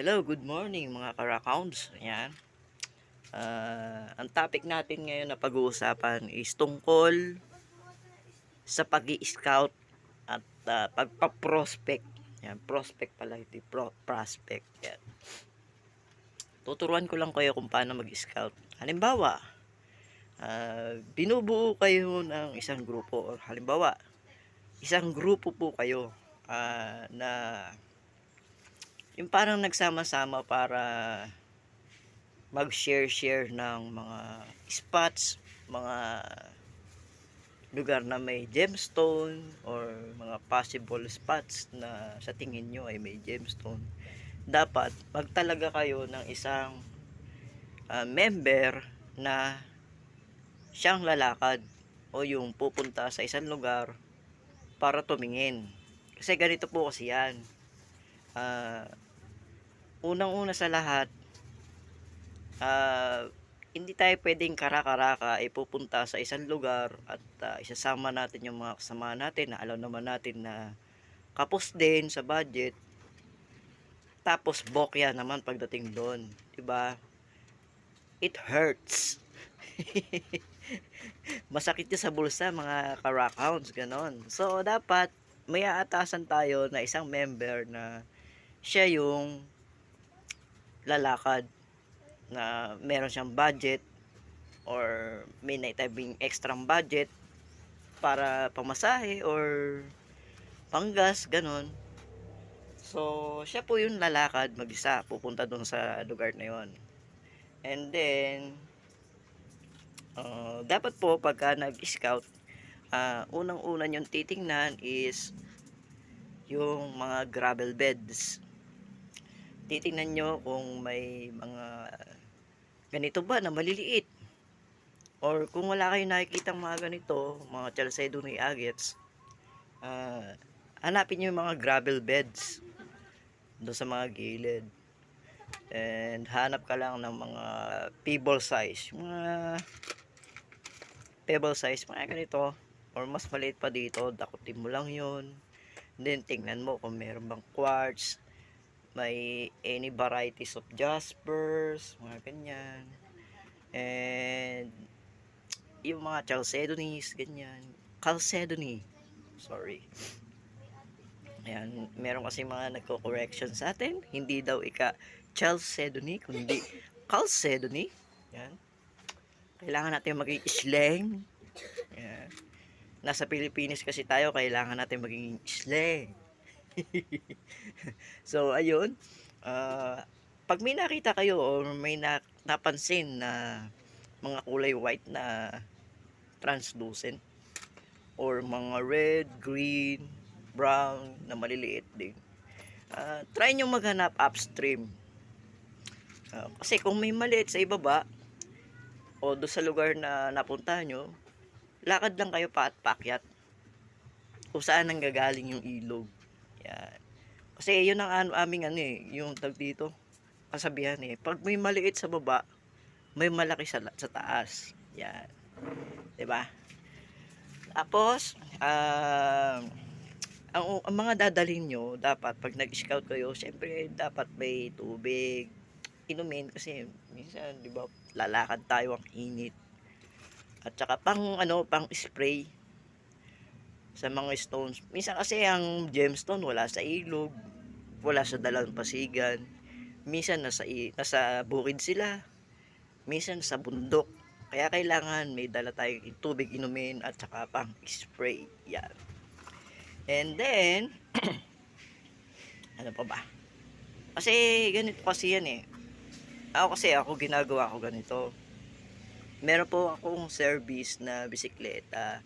Hello, good morning mga karaccounts. Ayan. Ah, ang topic natin ngayon na pag-uusapan is tungkol sa pag scout at ah, pagpa-prospect. Yan, prospect pala, hindi pro prospect. Yan. Tuturuan ko lang kayo kung paano mag-scout. Halimbawa, ah, binubuo kayo ng isang grupo halimbawa, isang grupo po kayo ah, na yung parang nagsama-sama para mag-share-share ng mga spots, mga lugar na may gemstone or mga possible spots na sa tingin nyo ay may gemstone. Dapat magtalaga kayo ng isang ah, member na siyang lalakad o yung pupunta sa isang lugar para tumingin. Kasi ganito po kasi yan. Ah, unang-una sa lahat, ah, hindi tayo pwedeng kara-karaka ay pupunta sa isang lugar at ah, isasama natin yung mga kasama natin na alam naman natin na kapos din sa budget. Tapos bokya naman pagdating doon, 'di ba? It hurts. Masakit yun sa bulsa mga karakhounds, ganon. So, dapat may aatasan tayo na isang member na siya yung lalakad na meron siyang budget or may naitabing extra budget para pamasahe or panggas, ganon. So, siya po yung lalakad mag-isa, pupunta doon sa lugar na yon. And then, uh, dapat po pagka nag-scout, ah, unang-una yung titingnan is yung mga gravel beds. Titingnan nyo kung may mga ganito ba na maliliit. Or kung wala kayong nakikita mga ganito, mga Chalcedo ni Agets, ah, hanapin nyo yung mga gravel beds doon sa mga gilid. And hanap ka lang ng mga pebble size. Mga pebble size, mga ganito. Or mas maliit pa dito, dakutin mo lang yun. Then tingnan mo kung meron bang quartz, may any varieties of jaspers, mga ganyan. And yung mga chalcedonis, ganyan. Chalcedony. Sorry. Ayan, meron kasi mga nagko-correction sa atin. Hindi daw ika chalcedony, kundi chalcedony. Yan. Kailangan natin maging slang. Yan. Nasa Pilipinas kasi tayo, kailangan natin maging slang. so, ayun. Ah, pag may nakita kayo or may na, napansin na mga kulay white na translucent or mga red, green, brown na maliliit din. Ah, try nyo maghanap upstream. Ah, kasi kung may maliit sa ibaba o do sa lugar na napuntahan nyo, lakad lang kayo pa at pakyat kung saan nang gagaling yung ilog. Kasi yun ang ano, aming ano eh, yung tag dito, kasabihan eh. Pag may maliit sa baba, may malaki sa, sa taas. Yan. ba? Tapos, ah, ang, ang mga dadalhin nyo, dapat pag nag-scout kayo, syempre dapat may tubig, inumin kasi minsan, di ba, lalakad tayo ang init. At saka pang ano, pang spray sa mga stones. Minsan kasi ang gemstone wala sa ilog, wala sa dalang pasigan. Minsan nasa nasa bukid sila. Minsan sa bundok. Kaya kailangan may dala tayong tubig inumin at saka pang spray. Yan. And then, ano pa ba? Kasi ganito kasi yan eh. Ako kasi ako ginagawa ko ganito. Meron po akong service na bisikleta.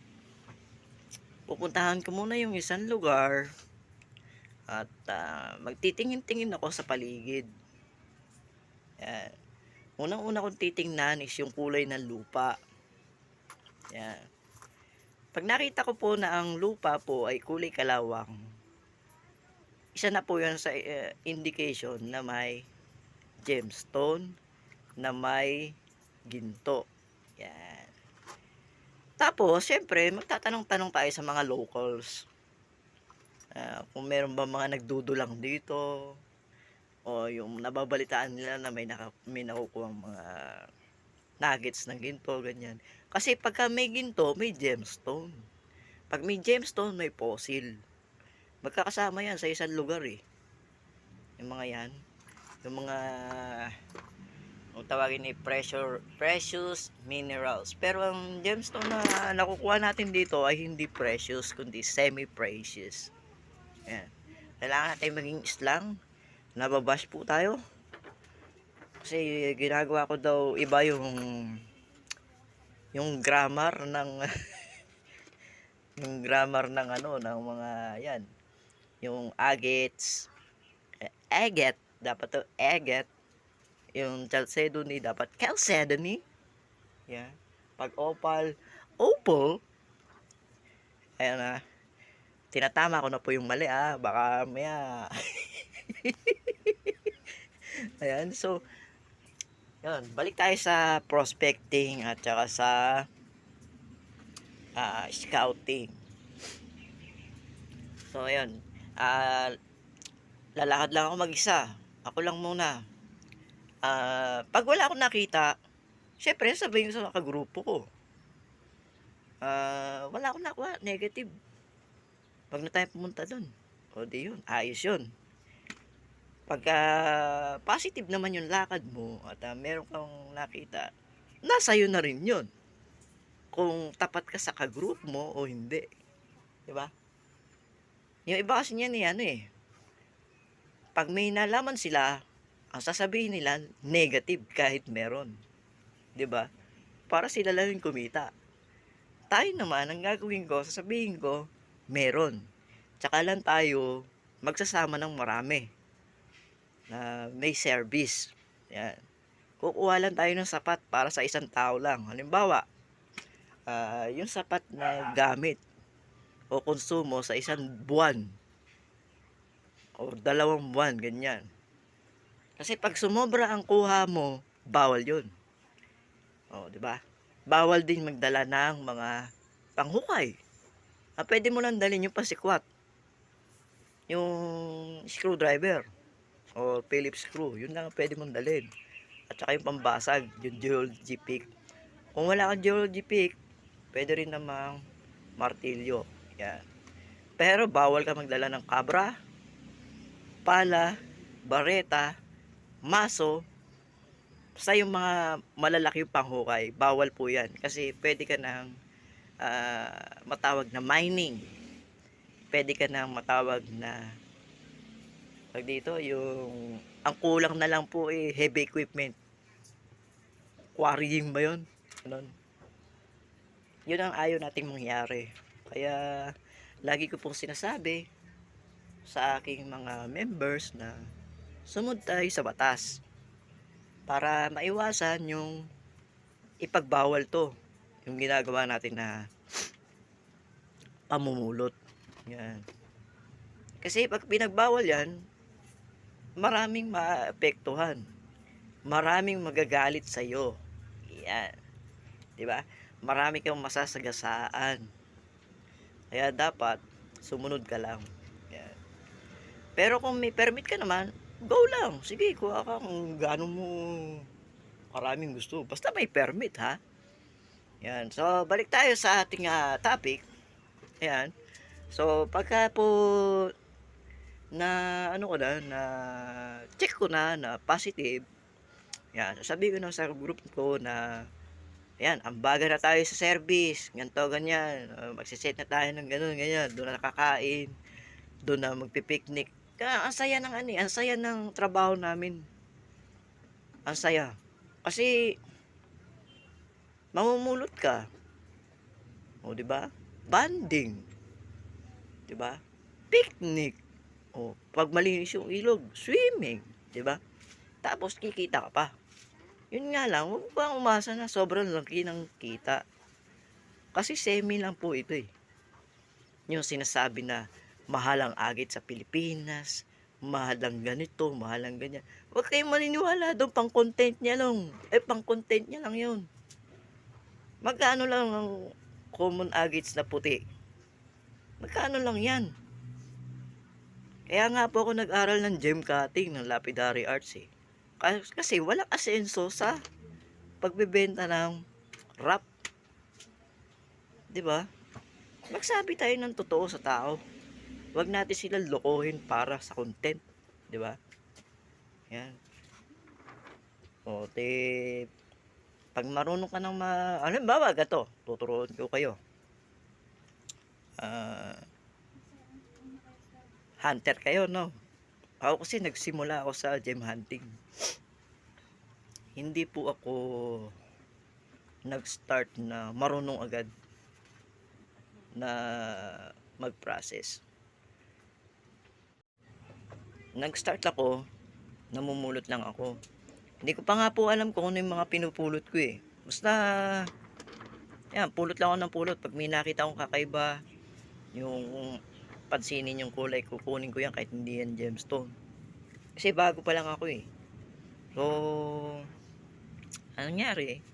Pupuntahan ko muna yung isang lugar at ah, magtitingin-tingin ako sa paligid. Yan. Unang-una kong titingnan is yung kulay ng lupa. Yan. Pag nakita ko po na ang lupa po ay kulay kalawang, isa na po yan sa eh, indication na may gemstone, na may ginto. Yan. Tapos, syempre, magtatanong-tanong tayo sa mga locals. Ah, kung meron ba mga nagdudulang dito, o yung nababalitaan nila na may, naka, may nakukuha mga nuggets ng ginto, ganyan. Kasi pagka may ginto, may gemstone. Pag may gemstone, may fossil. Magkakasama yan sa isang lugar eh. Yung mga yan. Yung mga ang tawagin ni pressure, precious minerals. Pero ang gemstone na nakukuha natin dito ay hindi precious, kundi semi-precious. Yan. Kailangan natin maging islang. Nababash po tayo. Kasi ginagawa ko daw iba yung yung grammar ng yung grammar ng ano ng mga yan. Yung agates agate dapat to agate yung chalcedony dapat chalcedony. Yan. Pag opal opal. Ayan na tinatama ko na po yung mali ah. Baka maya ayan so yun. Balik tayo sa prospecting at saka sa ah, scouting. So ayan ah lalakad lang ako mag-isa. Ako lang muna. Ah pag wala akong nakita syempre sabihin ko sa kagrupo ko. Ah wala akong nakuha negative wag na tayo pumunta doon o di yun ayos yun. Pagka positive naman yung lakad mo at ah, meron kang nakita nasa iyo na rin yun. Kung tapat ka sa kagroup mo o hindi di ba? Yung iba kasi niyan eh, ano eh pag may nalaman sila ang sasabihin nila negative kahit meron ba? Para sila lang yung kumita. Tayo naman ang gagawin ko sasabihin ko meron tsaka lang tayo magsasama ng marami na may service. Yan. Kukuha lang tayo ng sapat para sa isang tao lang. Halimbawa, ah, yung sapat na gamit o konsumo sa isang buwan o dalawang buwan, ganyan. Kasi pag sumobra ang kuha mo, bawal yun. O, di ba? Bawal din magdala ng mga panghukay. Ah, pwede mo lang dalhin yung pasikwat. Yung screwdriver o Phillips screw. Yun lang ang pwede mong dalhin. At saka yung pambasag, yung geology pick. Kung wala kang geology pick, pwede rin namang martilyo. Yan. Pero bawal ka magdala ng kabra, pala, bareta, maso, basta yung mga malalaki yung panghukay, bawal po yan. Kasi pwede ka nang ah, matawag na mining. Pwede ka nang matawag na pag dito, yung ang kulang na lang po eh, heavy equipment. Quarrying ba yun? Ganun. Yun ang ayaw nating mangyari. Kaya, lagi ko pong sinasabi sa aking mga members na sumunod tayo sa batas para maiwasan yung ipagbawal to yung ginagawa natin na pamumulot yan kasi pag pinagbawal yan maraming maapektuhan. Maraming magagalit sa iyo. Yan. 'Di ba? Marami kang masasagasaan. Kaya dapat sumunod ka lang. Yan. Pero kung may permit ka naman, go lang. Sige, kuha ka kung gaano mo maraming gusto. Basta may permit, ha? Yan. So, balik tayo sa ating ah, topic. Ayan. So, pagka po na ano ko na, na check ko na na positive, yan, sabi ko na sa group ko na yan, ambaga na tayo sa service, ganito, ganyan, uh, magsiset na tayo ng ganun, ganyan, doon na nakakain, doon na magpipiknik. Kaya ang saya ng ano, eh, ang saya ng trabaho namin. Ang saya. Kasi mamumulot ka. O, di ba? Banding. Di ba? Picnic. O, pag malinis yung ilog, swimming, 'di ba? Tapos kikita ka pa. Yun nga lang, huwag kang umasa na sobrang laki ng kita. Kasi semi lang po ito eh. Yung sinasabi na mahal ang agit sa Pilipinas, mahal ang ganito, mahal ang ganyan. Huwag kayong maniniwala doon, pang content niya lang. Eh, pang content niya lang yun. Magkano lang ang common agates na puti? Magkano lang yan? Kaya nga po ako nag-aral ng gem cutting ng lapidary arts eh. Kas- Kasi walang asenso sa pagbebenta ng rap. 'Di ba? Magsabi tayo ng totoo sa tao. Huwag natin sila lokohin para sa content, 'di ba? Yan. O, te, pag marunong ka ng ma... Halimbawa, gato, tuturuan ko kayo. Ah, hunter kayo, no? Ako kasi nagsimula ako sa gem hunting. Hindi po ako nag-start na marunong agad na mag-process. Nag-start ako, namumulot lang ako. Hindi ko pa nga po alam kung ano yung mga pinupulot ko eh. Basta, yan, pulot lang ako ng pulot. Pag may nakita akong kakaiba, yung pansinin yung kulay, kukunin ko yan kahit hindi yan gemstone. Kasi bago pa lang ako eh. So, anong nangyari?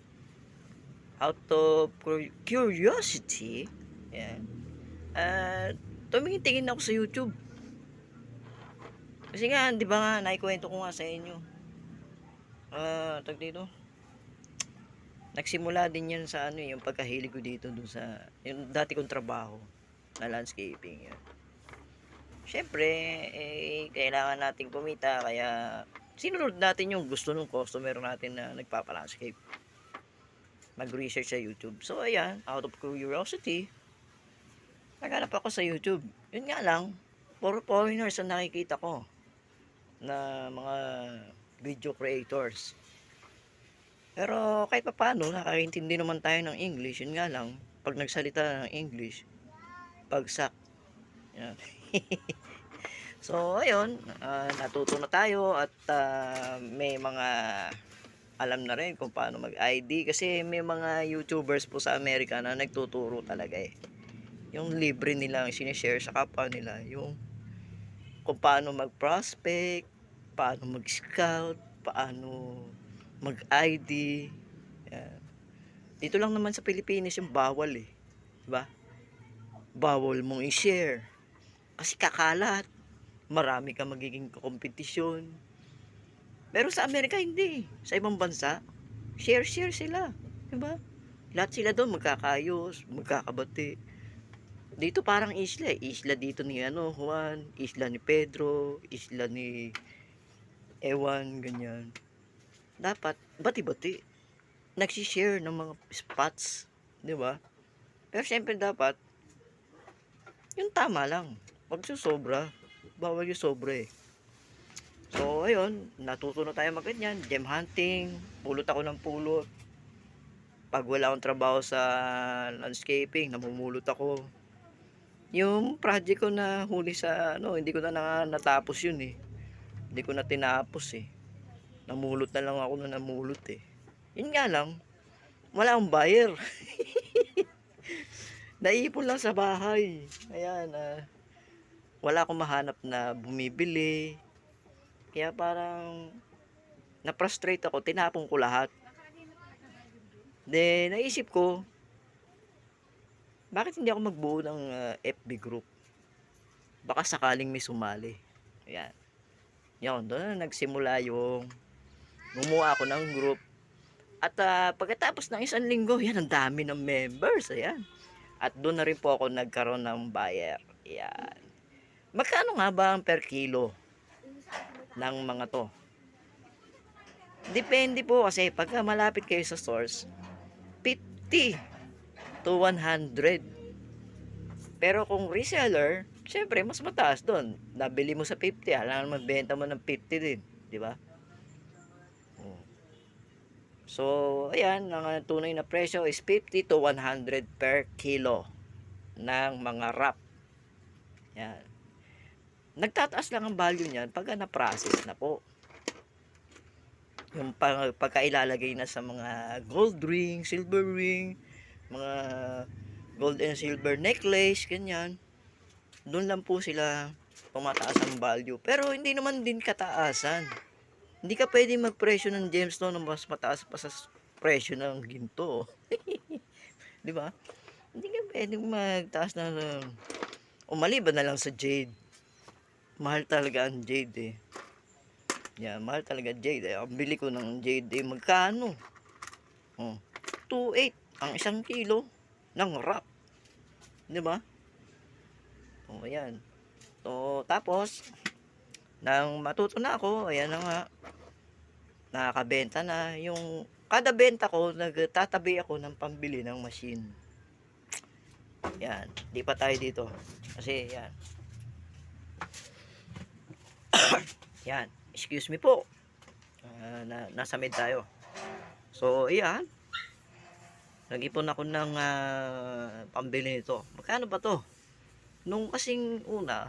Out of cur- curiosity, yan, uh, tumingin-tingin ako sa YouTube. Kasi nga, di ba nga, naikwento ko nga sa inyo. Ah, tag dito. Nagsimula din yan sa ano, yung pagkahilig ko dito dun sa, yung dati kong trabaho na landscaping yan. Siyempre, eh, kailangan natin kumita, kaya sinunod natin yung gusto ng customer natin na nagpapalandscape. Mag-research sa YouTube. So, ayan, out of curiosity, naghanap ako sa YouTube. Yun nga lang, puro foreigners ang nakikita ko na mga video creators. Pero kahit pa paano, nakakaintindi naman tayo ng English. Yun nga lang, pag nagsalita ng English, bagsak. Yan. so, ayun, ah, natuto na tayo at ah, may mga alam na rin kung paano mag-ID kasi may mga YouTubers po sa Amerika na nagtuturo talaga eh. Yung libre nilang sinishare sa kapwa nila, yung kung paano mag-prospect, paano mag-scout, paano mag-ID. Yan. Dito lang naman sa Pilipinas yung bawal eh. Diba? Bawal mong i-share. Kasi kakalat. Marami ka magiging kompetisyon. Pero sa Amerika hindi. Sa ibang bansa, share-share sila. Diba? Lahat sila doon magkakayos, magkakabati. Dito parang isla eh. Isla dito ni ano, Juan, isla ni Pedro, isla ni Ewan, ganyan. Dapat, bati-bati. Nagsishare ng mga spots. Di ba? Pero syempre dapat, yung tama lang. Huwag sobra. Bawal yung sobra eh. So, ayun, natuto na tayo magganyan. Gem hunting, pulot ako ng pulot. Pag wala akong trabaho sa landscaping, namumulot ako. Yung project ko na huli sa, ano, hindi ko na, na natapos yun eh. Hindi ko na tinapos eh. Namulot na lang ako na namulot eh. Yun nga lang, wala akong buyer. Naipon lang sa bahay. Ayan, ah, wala akong mahanap na bumibili. Kaya parang na-frustrate ako, tinapon ko lahat. Then, naisip ko, bakit hindi ako magbuo ng ah, FB group? Baka sakaling may sumali. Ayan. Yan, doon na nagsimula yung gumawa ako ng group. At ah, pagkatapos ng isang linggo, yan, ang dami ng members. Ayan. At doon na rin po ako nagkaroon ng buyer. Ayan. Magkano nga ba ang per kilo ng mga to? Depende po kasi pagka malapit kayo sa source, 50 to 100. Pero kung reseller, syempre mas mataas doon. Nabili mo sa 50, alam naman benta mo ng 50 din, di ba? Oh. So, ayan, ang tunay na presyo is 50 to 100 per kilo ng mga wrap. Yan. Nagtataas lang ang value niyan pag na-process na po. Yung pag, pagkailalagay na sa mga gold ring, silver ring, mga gold and silver necklace, ganyan. Doon lang po sila tumataas ang value. Pero hindi naman din kataasan. Hindi ka pwede magpresyo ng gemstone na mas mataas pa sa presyo ng ginto. Di ba? Hindi ka pwede magtaas na o maliban na lang sa jade. mahal talaga ang jade eh. Yan, mahal talaga jade eh. Ang bili ko ng jade eh, magkano? Oh, 2.8 ang isang kilo ng wrap. Di ba? Oh, ayan. So, tapos, nang matuto na ako, ayan na nga, nakakabenta na. Yung, kada benta ko, nagtatabi ako ng pambili ng machine. Yan, di pa tayo dito. Kasi, yan. yan, excuse me po. Ah, na, nasa mid tayo. So, ayan. Nag-ipon ako ng ah, pambili nito. Magkano ba to? Nung kasing una,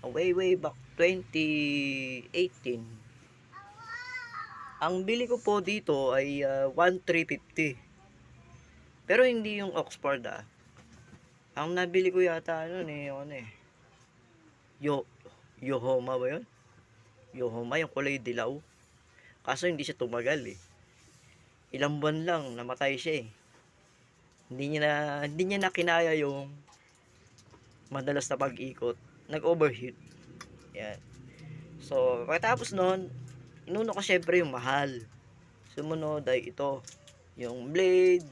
way way back 2018, ang bili ko po dito ay ah, 1,350. Pero hindi yung Oxford ah. Ang nabili ko yata ano eh, yung ano eh. Yo, Yohoma ba yun? Yohoma, yung kulay dilaw. Kaso hindi siya tumagal eh. Ilang buwan lang, namatay siya eh. Hindi niya na, hindi niya na kinaya yung madalas na pag-ikot. Nag-overheat. Yan. So, pagkatapos nun, inuno ko syempre yung mahal. Sumunod ay ito. Yung blade,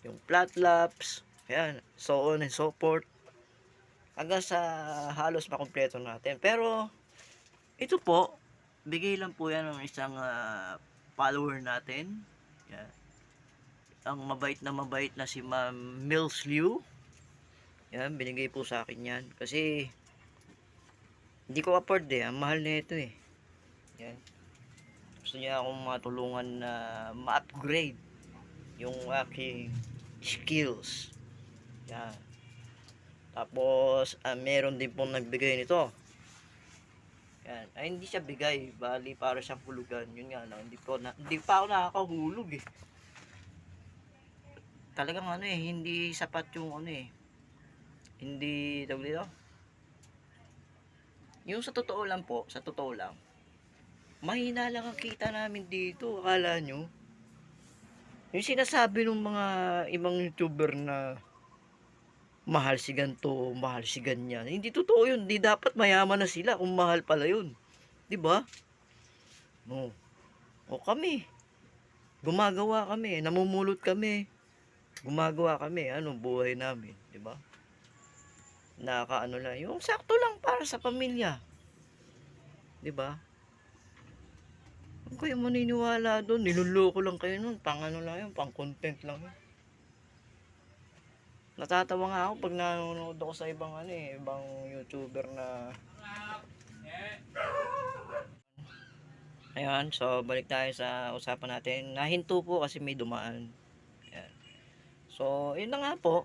yung flat laps, ayan, so on and so forth. Hanggang sa halos makumpleto natin. Pero, ito po, bigay lang po yan ng isang ah, follower natin. Yan. Ang mabait na mabait na si Ma'am Mills Liu. Yan, binigay po sa akin yan. Kasi, hindi ko afford eh. Ang mahal na ito eh. Yan. Gusto niya akong matulungan na ma-upgrade yung aking skills. Yan. Tapos, ah, meron din pong nagbigay nito. Yan. Ay, hindi siya bigay. Bali, para siyang hulugan. Yun nga lang. Hindi, po na, hindi pa ako nakakahulog eh. Talagang ano eh, hindi sapat yung ano eh. Hindi, tawag dito? Yung sa totoo lang po, sa totoo lang, mahina lang ang kita namin dito. Akala nyo? Yung sinasabi ng mga ibang YouTuber na mahal si ganto, mahal si ganyan. Hindi totoo yun. Di dapat mayaman na sila kung mahal pala yun. Di ba? No. O kami. Gumagawa kami. Namumulot kami. Gumagawa kami. Ano buhay namin. Di ba? Nakaano lang. Yung sakto lang para sa pamilya. Di ba? Huwag kayo maniniwala doon. Niluloko lang kayo nun. Pang ano lang yun. Pang content lang yun. Natatawa nga ako pag nanonood ako sa ibang ano eh, ibang YouTuber na Ayan, so balik tayo sa usapan natin. Nahinto po kasi may dumaan. Ayan. So, yun na nga po.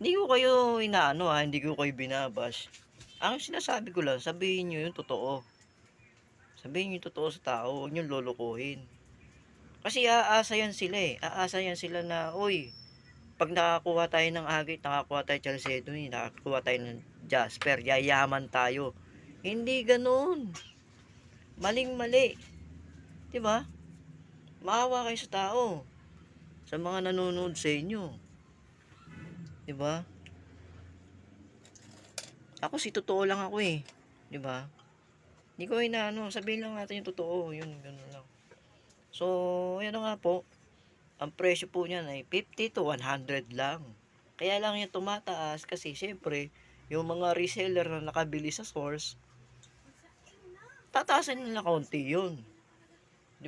Hindi ko kayo inaano ha, hindi ko kayo binabash. Ang sinasabi ko lang, sabihin nyo yung totoo. Sabihin nyo yung totoo sa tao, huwag nyo lolokohin. Kasi aasa yan sila eh. Aasa yan sila na, uy, pag nakakuha tayo ng agit, nakakuha tayo Chalcedo, nakakuha tayo ng Jasper, yayaman tayo. Hindi ganoon. Maling mali. 'Di ba? Maawa kayo sa tao. Sa mga nanonood sa inyo. 'Di ba? Ako si totoo lang ako eh. 'Di ba? Hindi ko inaano, sabihin lang natin yung totoo, yun ganun lang. So, ayan nga po. Ang presyo po niyan ay 50 to 100 lang. Kaya lang yung tumataas kasi syempre, yung mga reseller na nakabili sa source, tataasan nila kaunti yun.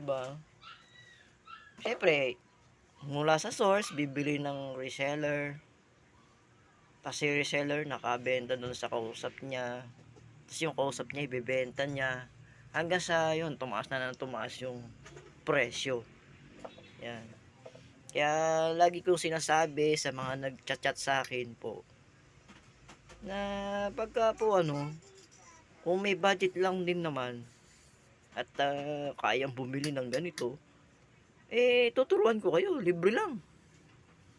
ba? Syempre, mula sa source, bibili ng reseller. Tapos yung reseller nakabenta doon sa kausap niya. Tapos yung kausap niya, ibebenta niya. Hanggang sa yun, tumaas na ng tumaas yung presyo. Yan. Kaya lagi kong sinasabi sa mga nagchat-chat sa akin po na pagka po ano, kung may budget lang din naman at ah, kayang bumili ng ganito, eh tuturuan ko kayo, libre lang.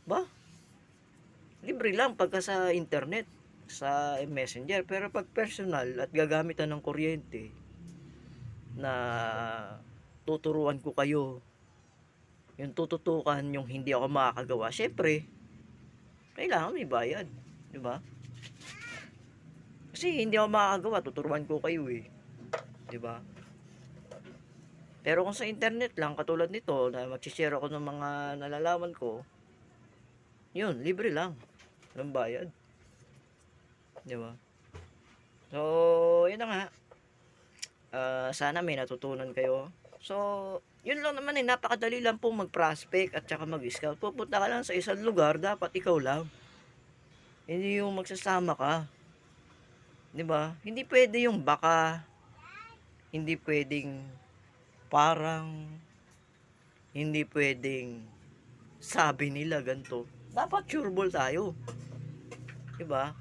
Ba? Libre lang pagka sa internet, sa messenger. Pero pag personal at gagamitan ng kuryente na tuturuan ko kayo yung tututukan yung hindi ako makakagawa, syempre, kailangan may bayad. Di ba? Kasi hindi ako makakagawa, tuturuan ko kayo eh. 'Di ba? Pero kung sa internet lang, katulad nito, na mag-share ako ng mga nalalaman ko, yun, libre lang. Walang bayad. Di ba? So, yun na nga. Ah, sana may natutunan kayo. So, yun lang naman eh, napakadali lang po mag-prospect at saka mag-scout. Pupunta ka lang sa isang lugar, dapat ikaw lang. Hindi yung magsasama ka. Di ba? Hindi pwede yung baka. Hindi pwedeng parang. Hindi pwedeng sabi nila ganito. Dapat sureball tayo. Di ba?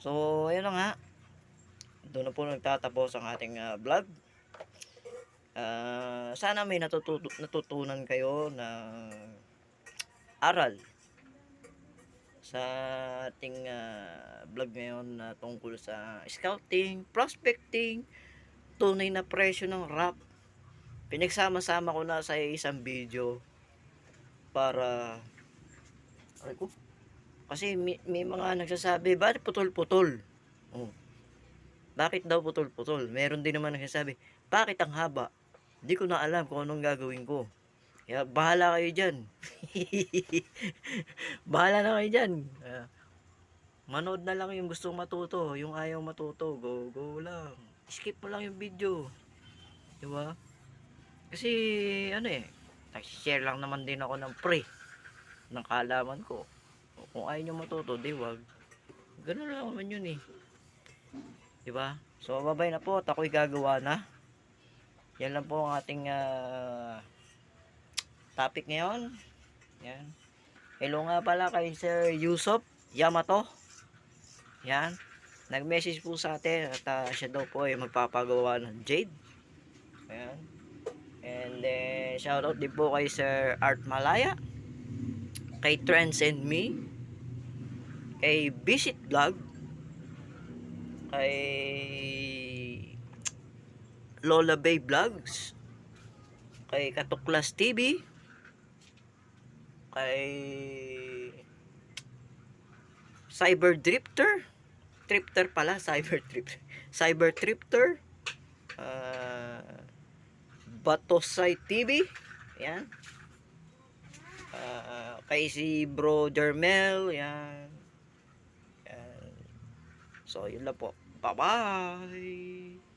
So, ayun na nga. Doon na po nagtatapos ang ating ah, vlog. Ah, sana may natutu- natutunan kayo na aral sa ating ah, vlog ngayon na tungkol sa scouting, prospecting, tunay na presyo ng rap. Pinagsama-sama ko na sa isang video para Aray ko. Kasi may, may mga nagsasabi, bakit putol-putol? Oh. Bakit daw putol-putol? Meron din naman nagsasabi, bakit ang haba? Hindi ko na alam kung anong gagawin ko. Kaya bahala kayo dyan. bahala na kayo dyan. Ah, manood na lang yung gustong matuto. Yung ayaw matuto, go, go lang. Skip mo lang yung video. Di ba? Kasi, ano eh, nag-share lang naman din ako ng pre ng kaalaman ko. Kung ayaw nyo matuto, di wag. Ganun lang naman yun eh. Di ba? So, babay na po at ako'y gagawa na. Yan lang po ang ating ah, topic ngayon. Yan. Hello nga pala kay Sir Yusop Yamato. Yan. Nag-message po sa atin at ah, siya daw po ay magpapagawa ng Jade. Ayan. And then, shoutout din po kay Sir Art Malaya kay Trends and Me, kay Visit Vlog, kay Lola Bay Vlogs, kay Katuklas TV, kay Cyber Drifter, Drifter pala, Cyber Drifter, Cyber Drifter, uh, Batosay TV, yan, Ah, kay si Bro Jermel, yan. yan. So, yun lang po. Bye-bye!